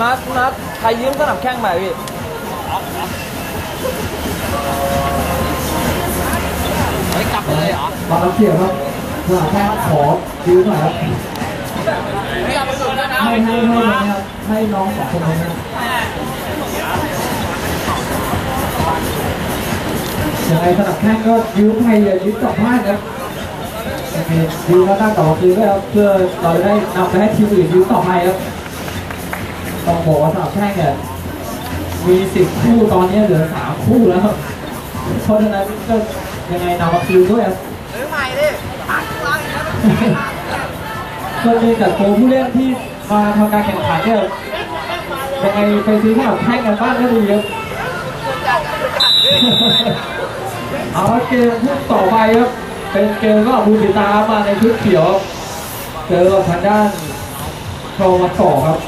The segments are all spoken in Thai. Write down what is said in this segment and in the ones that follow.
นัดนัดใครยืมสนับแข้งใหม่พี่ไม่กลับเลยเหรอมารับเสียครับสนามแพทย์ขอยืมหน่อยครับไม่เอาไปสุดแล้วนะให้ให้ให้นะครับให้น้องสองคนนี้นะครับยังไงสนับแข้งก็ยืมให้อย่ายืมกลับบ้านครับ โอเคยืมแล้วตั้งต่อคืนด้วยครับเพื่อเราจะได้นำไปให้ทีมอื่นยืมต่อไปครับต้องบอกว่าสนับแข้งเนี่ยมีสิบคู่ตอนนี้เหลือสามคู่แล้วครับเพราะฉะนั้นก็ยังไงนำมาคืนด้วยครับซื้อใหม่ดิตัดวางอีกแล้วก็มีแต่ตัวผู้เล่นที่มาทำการแข่งขันเนี่ยยังไงไปซื้อสนับแข้งกันบ้างก็ดีครับเอาละเกมคู่ต่อไปครับ เป็นเกมก็บูติตามาในชุดเขียว เจอกับทางด้านโทมาต่อครับ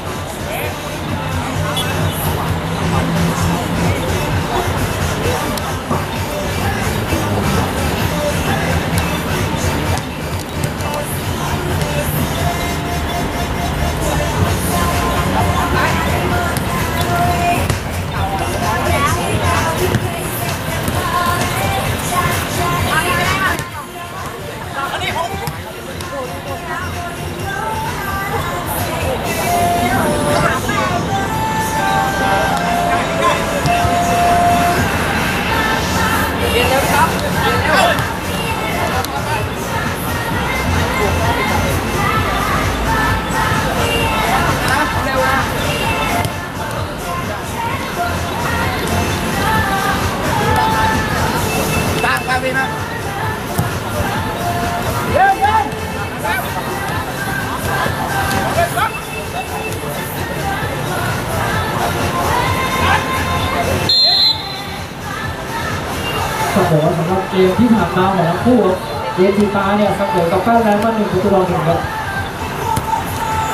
ต้องบอกว่าสำหรับเกมที่ผ่านมาของทั้งคู่ครับเกมทีตาเนี่ยเสมอกับแป้แลนด์มาหนึ่งประตูต่อหนึ่งครับ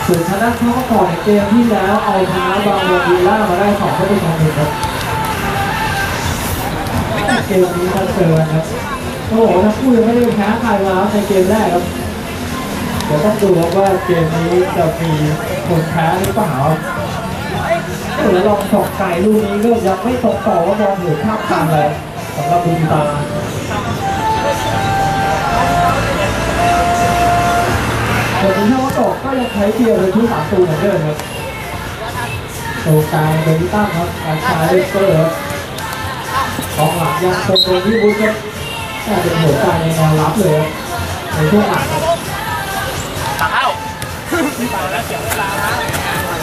ส่วนทางด้าเขาก่อนในเกมที่แล้วเอาชนะบางโรดีล่ามาได้สองประตูต่อหนึ่งครับเกมนี้ถ้าเจอกันครับต้องบอกว่าทั้งคู่ยังไม่ได้แพ้ใครมาในเกมแรกครับเดี๋ยวต้องดูครับว่าเกมนี้จะมีคนแพ้หรือเปล่าครับเดี๋ยวลองสอกไก่ลูกนี้ก็ยังไม่ตรงต่อว่ามองเห็นภาพตามเลย สำหรับบุญตาส่วนทีมชาติตกก็ยังใช้เกียร์เลยชุดสามตูเหมือนเดิมครับโตกลางเป็นตั้งครับการชาเลสเตอร์ครับของหลังยังคงโดนที่บุญครับน่าจะเป็นหัวใจในแนวรับเลยครับในช่วงหลังครับตักเข้า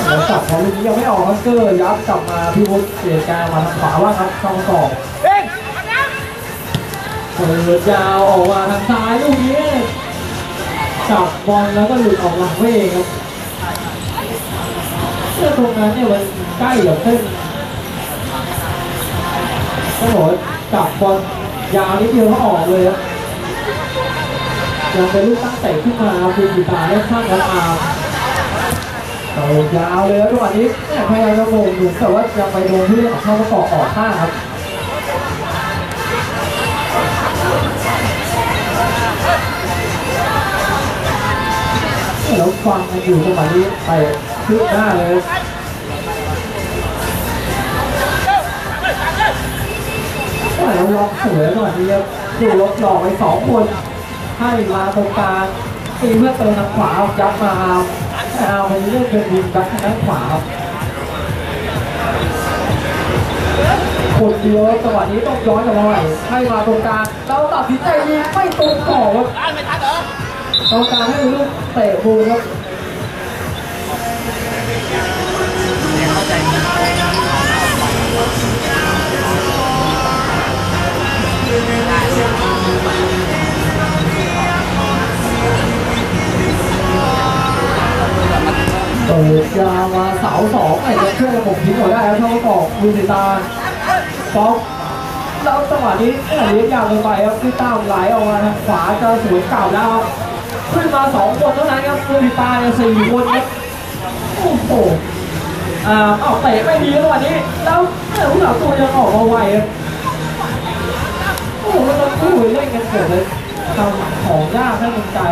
แล้วจับพองลูกนี้ยังไม่ออกครับเกอร์ยับกลับมาพี่วุฒิเปลี่ยกางมาทางขวาว่างครับช่องตอง เปิดยาวออกมาทางซ้ายลูกนี้จับบอลแล้วก็หลุดออกหลังเองครับเสื้อตรงนั้นเนี่ยมันใกล้กับเส้นต้องบอกจับบอลยาวนิดเดียวก็ออกเลยครับยังเป็นลูกตั้งเตะขึ้นมาคือกีตาร์ได้ข้างแล้วอาเตะยาวเลยแล้วจังหวะนี้เนี่ยพยายามจะโมงอยู่แต่ว่ายังไปโดนที่เข้าประกอบออกข้างครับ แล้วฟังกันอยู่สมัยนี้ไปคืบหน้าเลยว่าแล้วล็อกสวยหน่อยนี้ครับดูรถหลอกไปสองคน ให้มาตรงกลางตีเพื่อเติมทางขวายัดมาเอาไปเรื่อยเป็นยิงดักทางด้านขวา คนเดียวจังหวะนี้ต้องย้อนกลับมาใหม่ให้มาตรงกลางเราตัดสินใจยิงไม่ตรงต่อครับร้านไม่ทันเหรอต้องการให้ลูกเตะบูครับเปิดยามาเสาสองไอ้จะช่วยระบบทิ้งออกได้แล้วเท่ากับลูซิตา ป๊อกแล้วจังหวะนี้เอ้ยเลี้ยงยาวเกินไปครับที่ต้ามไหลออกมาทางขวาเจอสวนเก่าแล้วขึ้นมาสองคนเท่านั้นครับลูซิตาเนี่ยสี่คนครับโอ้โหอ่าเอาเตะไม่ดีจังหวะนี้ แล้วเอ้ยผู้หลักตัวยังออกมาไวครับโอ้โหแล้วคู่เล่นกันเกิดเลยทำของยากให้มันกลาย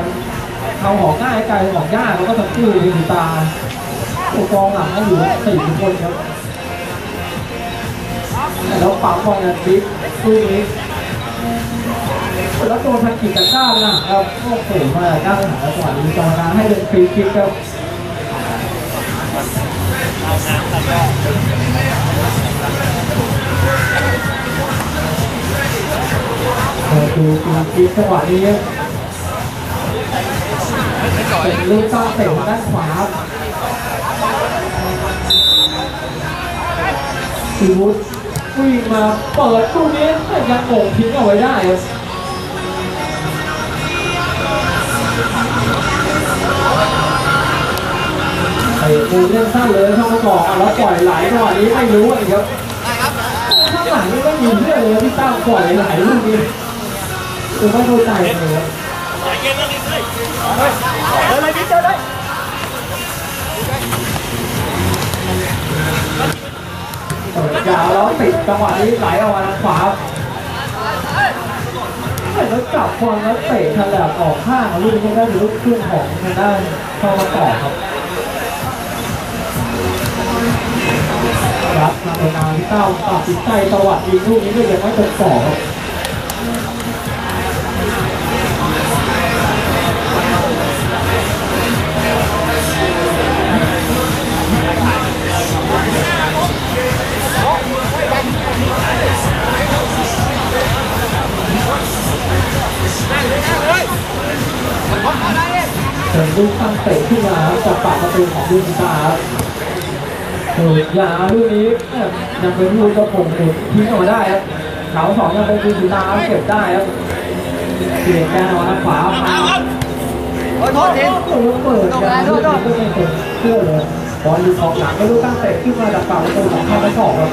เอาของง่ายกลายเป็นของยากแล้วก็ทั้งคู่มีตาตัวกองหลังก็อยู่สี่คนครับ แล้วปั๊มบอลกันบิ๊กคู่นี้แล้วตัวพันกิจก้าวนะครับโอ้โหมาก้าวหาจังหวะนี้กรรมกาให้เป็นฟรีคิกครับดูฟรีคิกจังหวะนี้ครับเป็นลูกตั้งเตะด้านขวาซีวุฒ วิ่งมาเปิดลูกนี้แต่ยังโง่งทิ้งเอาไว้ได้ครับเตะปูเล่นสั้นเลยเข้ามาก่อนอะแล้วปล่อยไหลจังหวะนี้ไม่รู้อีกครับได้ครับข้างหลังนี่ไม่มีเรื่องเลยที่ตั้งปล่อยไหลลูกนี้คือไม่เข้าใจเลยครับเดินเลยพี่เจอได้ เปิดยาวแล้วติดจังหวะนี้ไหลออกมาทางขวาแล้วกลับควงแล้วเตะฉลักออกข้างลูกนี้ได้เป็นลูกขึ้นของทางด้านเข้ามาต่อครับรับมาเป็นนานเต้าตัดสินใจตวัดยิงลูกนี้ก็ยังไม่ตกต่อครับ ลูกตั้งเตะขึ้นมาครับจากปากประตูของลูกตาครับโอ้ยยาลูกนี้เอ้ยยังเป็นลูกกระผมหมุนทิ้งออกมาได้ครับเสาสองยังเป็นลูกตาเก็บได้ครับเปลี่ยนแกนออกมาทางขวามาโอ้ยโทษทีโอ้โหเปิดยาลูกนี้ก็ไม่เป็นเชื่อเลยบอลอยู่ของหลังไม่รู้ตั้งเตะขึ้นมาจากปากประตูของเข้ามาสองครับ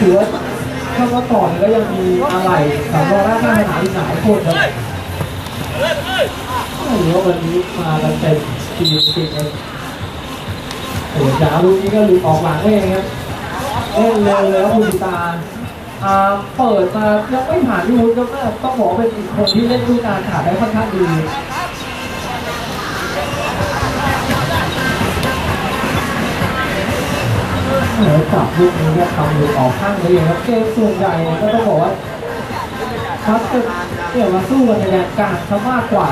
ถือว่าเข้ามาก่อนก็ยังมีอะไรสำรองหน้าหน้าหนาอีกหลายคนครับ ไม่รู้ว่าวันนี้มากันเต็มทีมจริงเลยโอ้ยยาลูกนี้ก็หลุดออกหลังเองครับเล่นเร็วเลยครับคุณตาอ่าเปิดมายังไม่ผ่านที่วุ้นก็แม่ต้องบอกเป็นอีกคนที่เล่นด้วยการขาดได้ค่อนข้างดีเหนือจับลูกนี้เนี่ยทำหลุดออกข้างเลยครับเกมส่วนใหญ่ก็ต้องบอกว่าคัดจะเนี่ยมาสู้กันในแดนกลางซะมากกว่า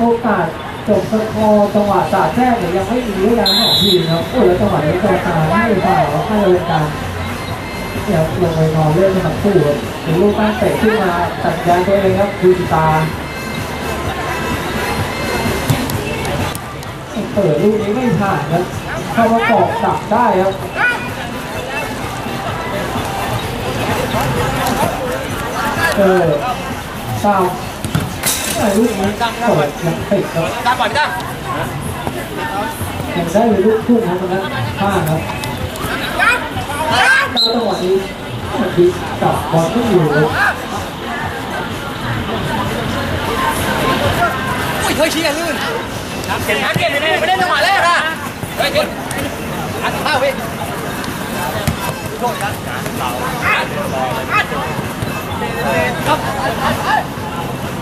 โอกาสจบสกอร์จังหวะจ่าแจ้งเนี่ยยังไม่มีด้วยกันของทีมครับโอ้แล้วจังหวะนี้ตัวตาให้ฝ่ายแล้วให้เล่นกันเนี่ยลงไปนอนเล่นทั้งคู่กับถึงลูกตั้งเตะขึ้นมาจัดยานตัวเองครับดูตาเปิดลูกนี้ไม่ผ่านครับเข้ามาเกาะดักได้ครับเออเศ ร้าไอ้ลูกนี้เปิดยังติดครับตามปล่อยพี่ตั้งยังได้เป็นลูกทุ่งนะตรงนั้นข้าครับแล้วจังหวะนี้ดีกับบอลก็อยู่เลยอุ้ยเฮ้ยชี้กันลื่นเก่งนะเก่งเลยไม่ได้จังหวะแรกอะเฮ้ยเก่งอัดเข้าพี่โทษครับ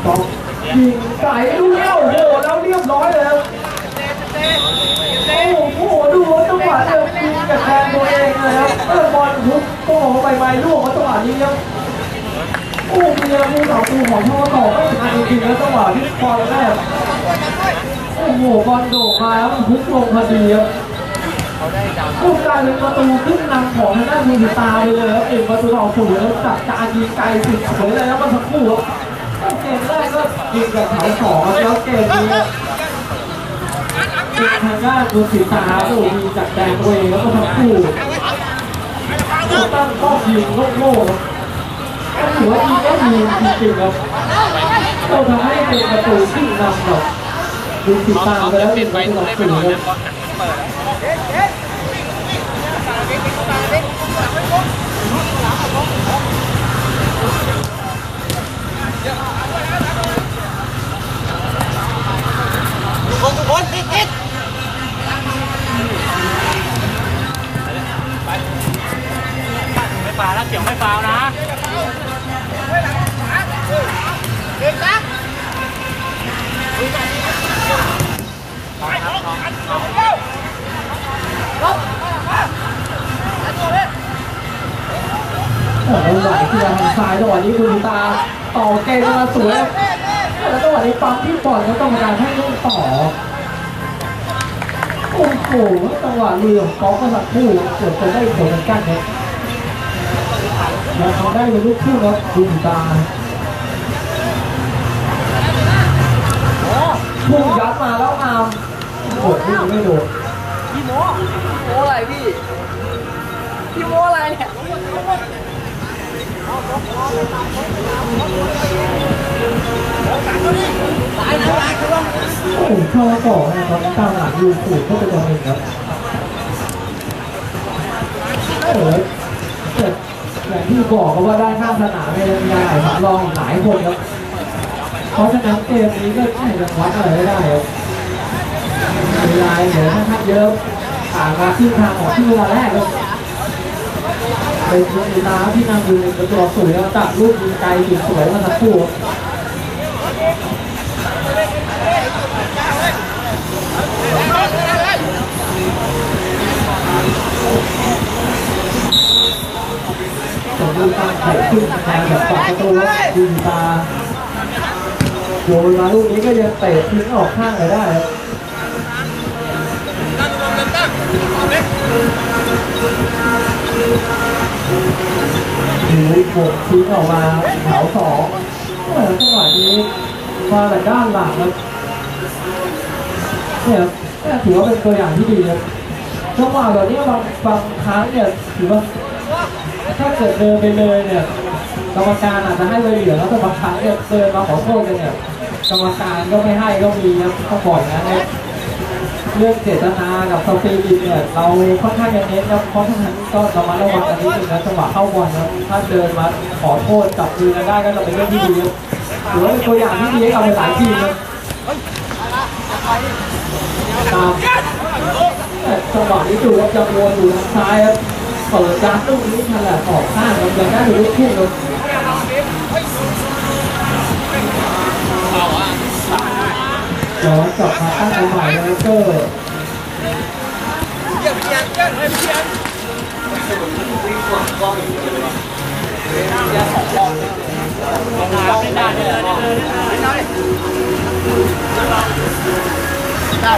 ต้องยิงไก่ลูกเลี้ยวโหแล้วเรียบร้อยเลยครับโอ้โหดูจังหวะเดียวยิงกับแทนตัวเองเลยครับเออบอลทุกโป้งไปไม้ล่วงมาจังหวะนี้ครับโอ้เมียผู้ต่อตูของพ่อต่อไม่ทันจริงๆแล้วจังหวะที่บอลแรกโอ้โหบอลโด่งมาแล้วทุบลงพอดีครับลูกกลายเป็นประตูขึ้นนำของทางด้านมูนิตาไปเลยครับเอกประตูต่อศูนย์แล้วจับการยิงไกลสุดสวยเลยแล้วมันทั้งคู่ครับ ยิงกับแถวสองแล้วเกมนี้ทางด้านมูนิตาโอ้มีจากแดงตัวแล้วก็ทั้งคู่ตั้งป้อมยิงโล่งๆครับถือว่ายิงได้ดีจริงๆครับเราทำให้เป็นประตูขึ้นำแบบมูนิตาแล้วเป็นประตูต่นย์ครับ bốn tụ bốn hít hít mấy phá đã kiểu mấy pháo đã Ở đâu lại khi là hàng sai rồi như người ta. ม่ฟาวนะเก่งนะซ้ายจังหวะนี้คุณตาต่อเกมมาสวยแล้วจังหวะนี้ปั๊มที่บอลเขาต้องการให้ลูกต่อโอ้โหจังหวะเรือของกอล์ฟก็สักคู่เกือบจะได้ผลเหมือนกันครับแล้วเขาได้เป็นลูกคู่ครับคุณตาพุ่งยัดมาแล้วอามโอ้โหไม่โดนพี่โมโมอะไรพี่พี่โมอะไรเนี่ย ผมชอบบอกนะครับตามหลังยูทูบก็จะเป็นครับโอ้โหแต่อย่างที่บอกก็ว่าได้ข้างสนามเนี่ยมีหลายสำรองหลายคนครับเพราะฉะนั้นเกมนี้ก็อาจจะวัดอะไรไม่ได้ครับเวลาเหลือค่อนข้างเยอะผ่านมาครึ่งทางของที่เวลาแรกครับ เป็นเวลาที่นำอยู่ในประตูสวยแล้วตัดลูกยิงไกลยิงสวยมาสักครู่ครับผมดูตาไข่ขึ้นมาแบบปากประตูแล้วดูตาโยนมาลูกนี้ก็ยังเตะทิ้งออกข้างเลยได้ครับ ดูโบกทิ้งออกมาแถวสองเออจังหวะนี้มาแต่ด้านหลังครับเนี่ยเนี่ยถือว่าเป็นตัวอย่างที่ดีครับจังหวะแบบนี้บางบางครั้งเนี่ยถือว่าถ้าเกิดเดินไปเลยเนี่ยกรรมการอาจจะให้ใบเหลืองแล้วแต่บางครั้งเนี่ยเดินมาขอโทษกันเนี่ยกรรมการก็ไม่ให้ก็มีนะต้องบอกนะเนี่ย เรื่องเจตนากับสปีริตเนี่ยเราค่อนข้างจะเน้นครับเพราะฉะนั้นก็ระมัดระวังกันนิดนึงนะจังหวะเข้าบอลนะถ้าเดินมาขอโทษจับมือกันได้ก็จะเป็นเรื่องที่ดีครับหรือว่าตัวอย่างที่ดีให้กับหลายทีมครับตามแต่จังหวะนี้ดูว่าจะวนอยู่ทางซ้ายครับเปิดยัดลูกนี้ฉลับออกข้างครับยังได้ดูลูกคู่ครับ ย้อนกลับมาตั้งแต่ใหม่แล้ว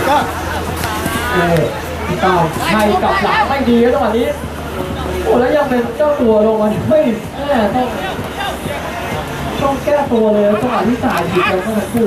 ก็เออตามไทยกลับหลังไม่ดีครับจังหวะนี้โอ้แล้วยังเป็นเจ้าตัวลงมาไม่แม่ต้องต้องแก้ตัวเลยจังหวะที่จ่ายผิดกันเมื่อสักครู่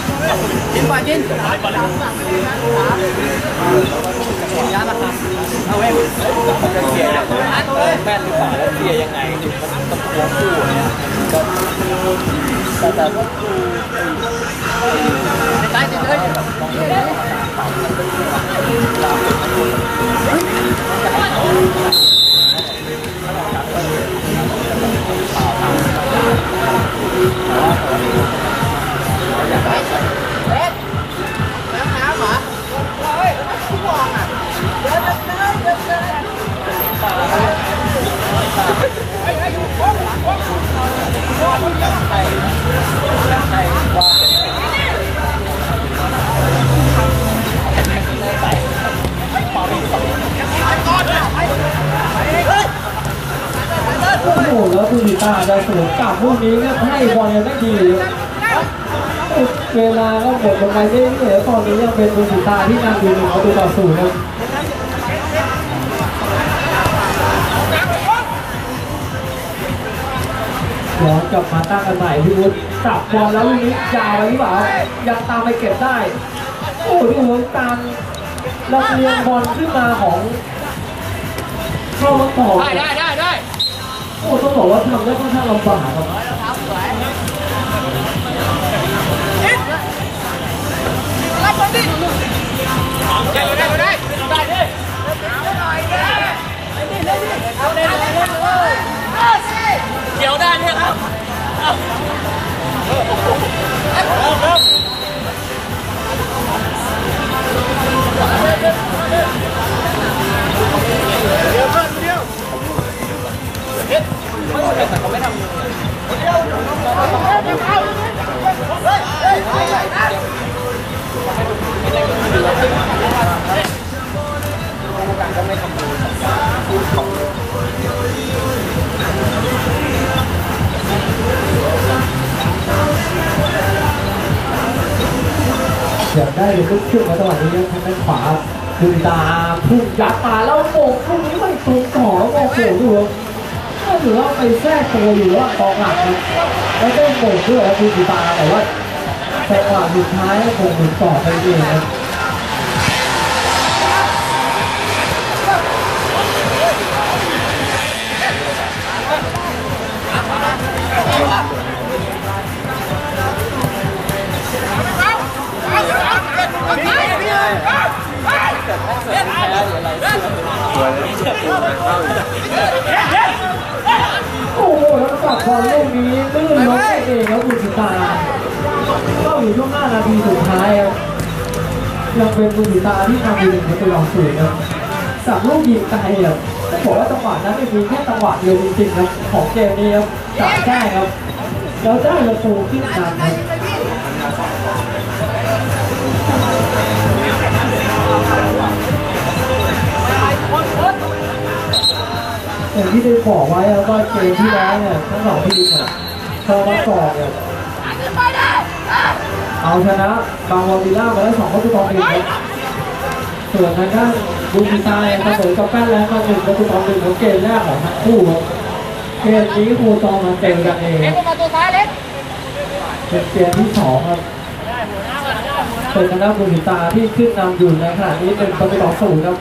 ครับเอาเว้ยจะเสียอันเลยแม่นหรือเปล่าแล้วเสียยังไงมันต้องควงคู่เนี่ยก็แต่แต่ก็ตายจินเลย โอ้โหแล้วคุณตาจะสวนกลับลูกนี้ก็ให้บอลยังไม่ดีเวลาก็หมดลงไปเรื่อยๆตอนนี้ยังเป็นคุณตาที่นำอยู่หนึ่งประตูต่อศูนย์ครับ ย้อนกลับมาตั้งกันใหม่พี่วุฒิจับบอลแล้วลูกนี้ยาวไปหรือเปล่ายังตามไปเก็บได้ โอ้ดูเหมือนการลำเลียงบอลขึ้นมาของเข้ามาต่อได้ได้ได้ได้โอ้ต้องบอกว่าทำได้ค่อนข้างลำบากครับได้ได้ได้ได้ดิเกี่ย เดี๋ยวได้เนี่ยครับไม่ได้ก็ไม่ได้ก็ไม่ได้ก็ไม่ได้ เลยลุกขึ้นมาจังหวะนี้ครับทางด้านขวาบุญตาพุ่งยัดมาแล้วโป่งลูกนี้ไม่ตรงต่อแล้วโอ้โหดูก็ถือว่าไปแทรกตัวอยู่ว่ากองหลังแล้วได้โป่งด้วยครับบุญตาแต่ว่าจังหวะสุดท้ายโป่งหลุดต่อไปเองครับ โอ้โหแล้วกลับบอลลูกนี้ลื่นล้มเองครับบุญตาก็อยู่ช่วง5นาทีสุดท้ายครับยังเป็นบุญตาที่ทำดีหนึ่งประตูต่อศูนย์ครับจากลูกยิงไกลครับต้องบอกว่าจังหวะนั้นไม่มีแค่จังหวะเดียวจริงๆครับของเกมนี้ครับจับได้ครับแล้วได้ประตูขึ้นนำครับ อย่างที่ได้บอกไว้ครับว่าเกมที่แล้วเนี่ยทั้งสองทีมเนี่ยพอมาก่อนเนี่ยเอาชนะบางวอวิลล่ามาได้สองประตูต่อหนึ่งครับส่วนทางด้านบุญตาเองเสมอกับแป้นแล้วมาหนึ่งประตูต่อหนึ่งของเกมแรกของทั้งคู่ครับเกมนี้ครูจองมาเต็มกันเองเล็กมเกเป็นเกมที่สองครับเป็นทางด้านบุญตาที่ขึ้นนำอยู่ในขณะนี้เป็นประตูต่อศูนย์ครับ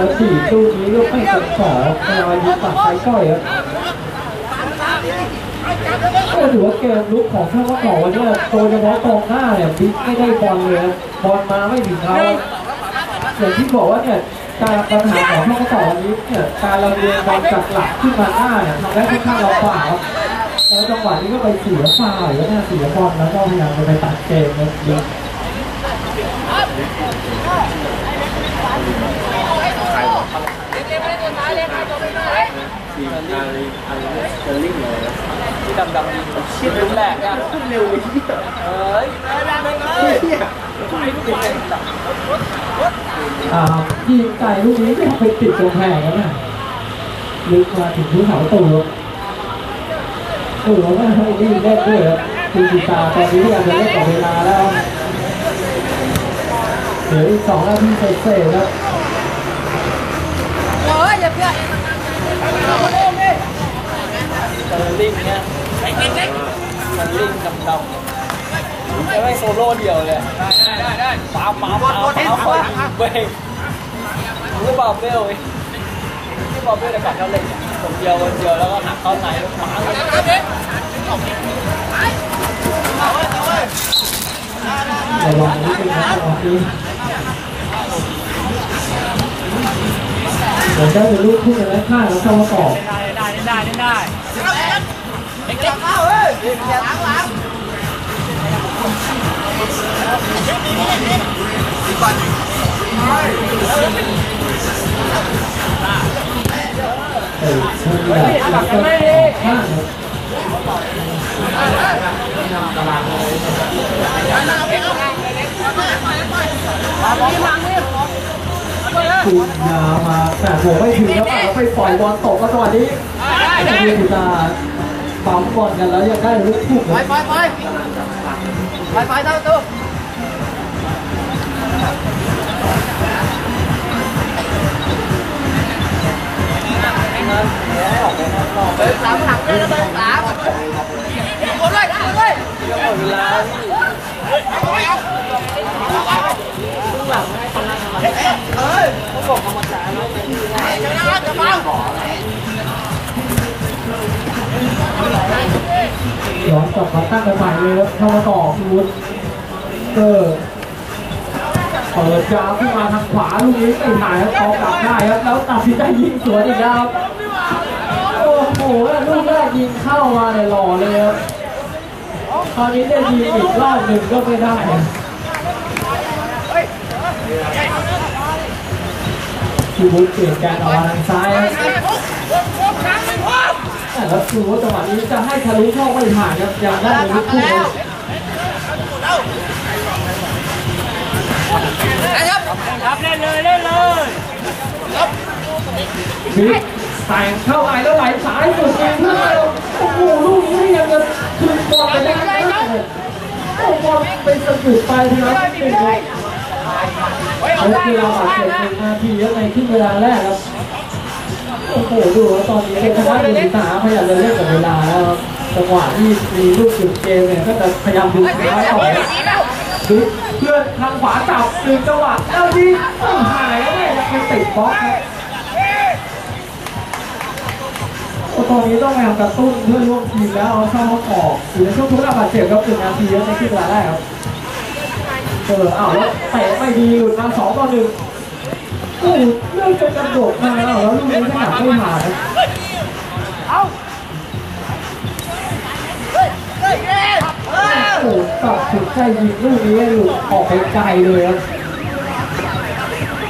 แล้วสี่ตู้นี้ก็ไม่เป็นสองในวันยิงปัดไฟก้อยครับก็ถือว่าเกมลุกของท่านว่าก่อวันนี้โดยเฉพาะกองหน้าเนี่ยบิ๊กไม่ได้บอลเลยครับบอลมาไม่ถึงเขาอย่างที่บอกว่าเนี่ยการปัญหาของท่านว่าก่อวันนี้เนี่ยการลำเลียงบอลจากหลักขึ้นมาหน้าเนี่ยทำได้ค่อนข้างลำบากแล้วจังหวะนี้ก็ไปเสียฟาวล์แล้วเนี่ยเสียบอลแล้วก็พยายามจะไปตัดเกมนะบิ๊กเล็ กไม่ได้ตัวซ้ายเล็กตัวไม่ได้เล็กที่ดำดำยิงชิดลูกแรกนะเร็วเลยเอ้ยไปลูกเต็มจับอ่ายิงไกลลูกนี้ก็ไปติดกำแพงแล้วนะลึกมาถึงพื้นเสาตูครับตูแล้วก็ให้นี่เล่นด้วยครับคุณจิตาตอนนี้พยายามจะเล่นต่อเวลาแล้วเหลืออีกสองนาทีเศษๆครับเฮ้ยอย่าเพื่อนเซอร์ลิงเนี่ยเซอร์ลิงดำดำจะไม่โซโล่เดียวเลยได้ได้ได้ปาปาปาปาคอย เบรกรู้เปล่าเบลที่บอลเบลจะกัดเขาเลยผมเดียวคนเดียวแล้วก็หักเข้าในหมาเลยครับเล็กระวังนิดนึงนะตอนนี้เหมือนได้เป็นลูกคู่กันแล้วข้างแล้วเข้ามาต่อได้ได้ได้ได้เล็กเข้าเฮ้ยหลังหลังเออคุณแบบแล้วก็ข้างครับ คุณยามาแต่ผมไม่ถึงครับแล้วไปปล่อยบอลตกก็จังหวะนี้ได้ได้คุณจิตาปั๊มบอลกันแล้วยังได้ลูกคู่ไปไปไปไปไปเท่าตัวให้ออกไปข้างเบอร์สามหลังเลยนะเบอร์สามหมดเลยหมดเลยยังหมดเวลา ที่เขาบอกกรรมการว่าเป็นที่ง่ายจะนะจะฟังย้อนกลับมาตั้งกันใหม่เลยครับเข้ามาต่อคุณวุฒเออเปิดยาวขึ้นมาทางขวาลูกนี้ไม่ถ่ายครับตอกกลับได้ครับแล้วตัดสินใจยิงสวนอีกแล้วโอ้โหลูกแรกยิงเข้ามาเนี่ยหล่อเลยครับตอนนี้ได้ยิงอีกรอบหนึ่งก็ไม่ได้ คุณวุฒิเปลี่ยนการออกมาทางซ้ายแล้วคือว่าจังหวะนี้จะให้ทะลุเข้าไม่ผ่านครับยังได้ลูกคู่ครับนะครับครับเล่นเลยเล่นเลยบิ๊กแต่งเข้าไปแล้วไหลสายสุดเองเพื่อนโอ้โหลูกนี้ยังจะคืนบอลไปได้ไหมชัยชนะที่หนึ่งครับ นักกีฬาบาดเจ็บหนึ่งนาทีเยอะในครึ่งเวลาแรกครับ โอ้โหดูว่าตอนนี้เป็นคณะดูสาพยายามจะเล่นกับเวลาแล้วครับจังหวะที่มีลูกจุดเกมเนี่ยก็จะพยายามดึงซ้ายต่อดึงเพื่อนทางขวาจับดึงจังหวะแล้วยิงโอ้หายแล้วเนี่ยยังไปติดบล็อกครับตอนนี้ต้องพยายามกระตุ้นเพื่อนร่วมทีมแล้วเอาเข้ามาออกอยู่ในช่วงทุกระบาดเจ็บครับถึงนาทีแล้วในครึ่งเวลาแรกครับ เอออ้าวแล้วเตะไม่ดีหลุดมาสองต่อหนึ่งโอ้โหเรื่องจะกระโดดมาแล้วแล้วลูกนี้ขนาดไม่ผ่านนะโอ้โหตัดสินใจยิงลูกนี้หลุดออกไปไกลเลยครับ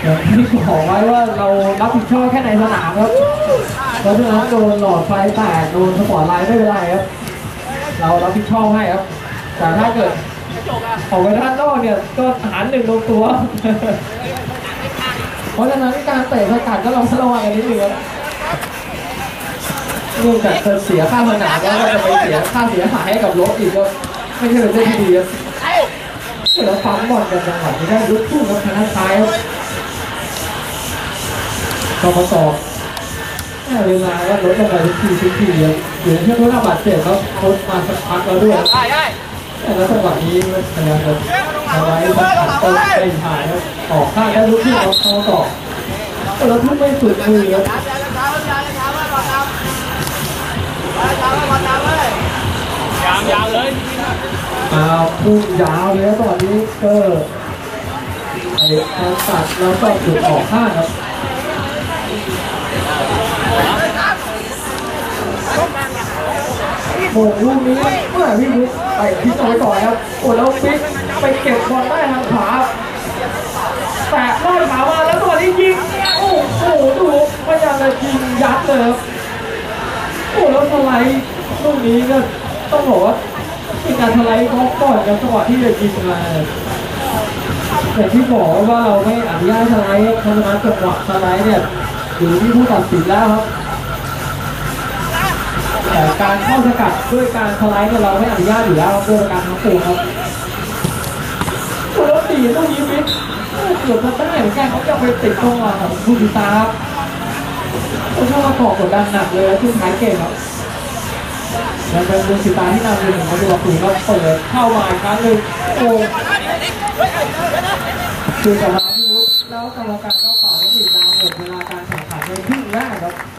อย่างที่บอกไว้ว่าเรารับผิดชอบแค่ในสนามครับเพราะฉะนั้นโดนหลอดไฟแตกโดนสปอร์ตไลท์ไม่เป็นไรครับ เรารับผิดชอบให้ครับ แต่ถ้าเกิด ออกไปด้านนอกเนี่ยก็หารหนึ่งลงตัว เพราะฉะนั้นการเตะสกัดก็ลองระวังกันนิดนึงครับเนื่องจากจะเสียค่าสนามแล้วก็จะไปเสียค่าเสียหายให้กับรถอีกก็ไม่ใช่เป็นเรื่องที่ดีครับเดี๋ยวปั๊มบอลกันจังหวะนี้ได้ลุกคู่กับทางด้านซ้ายครับกมาต่อเวลาก็ลดลงไปทุกทีทุกทีครับอยู่ในช่วงทดบาดเจ็บแล้วโค้ชมาสักพักแล้วด้วยได้ได้ แล้วจังหวะนี้พยายามจะทำไว้สักพักก็ไม่ถ่ายครับออกข้างได้วลุกขึ้นเอาเข้าต่อแล้วทุกไม่สุดมือครับยามยาวเลยอ้าวพุ่งยาวเลยครับตอนนี้ก็ไอ้ตัดแล้วก็จุดออกข้างครับ โมงลูกนี้เมื่อพี่บุ๊คไปพิกเอาไว้ก่อนครับโอ้แล้วพิกไปเก็บบอลได้ทางขวาแตะลอดขามาแล้วตอนนี้ยิงโอ้โหดูพยายามจะยิงยัดเลยครับโอ้แล้วสไลด์ลูกนี้ก็ต้องบอกว่าเป็นการสไลด์เขาก่อนกับจังหวะที่จะยิงมาแต่ที่บอกว่าเราไม่อนุญาตสไลด์เพราะฉะนั้นจังหวะสไลด์เนี่ยอยู่ที่ผู้ตัดสินแล้วครับ แต่การเข้าสกัดด้วยการสไลด์เนี่ยเราไม่อนุญาตอยู่แล้วเพื่การทั้งตัวครับคุณรตีต้องยิ้มิดมเกือบมาได้เหมือนกันเขาจะไปติดตรงอะคุณตาครับเขาชอบมาก่อกดดันหนักเลยขึ้นท้ายเก่งครับแล้เป็นคุณสิตาที่นำอยู่หนึ่งประตูต่อศูนยก็เปิดเข้ามาอีกครั้งหนึ่งโอ้คือกลับมาที่วุฒิแล้วกรรมการก็เป่อแล้วอีกดาวหมดเวลาการแข่งขันในครึ่งแรกครับ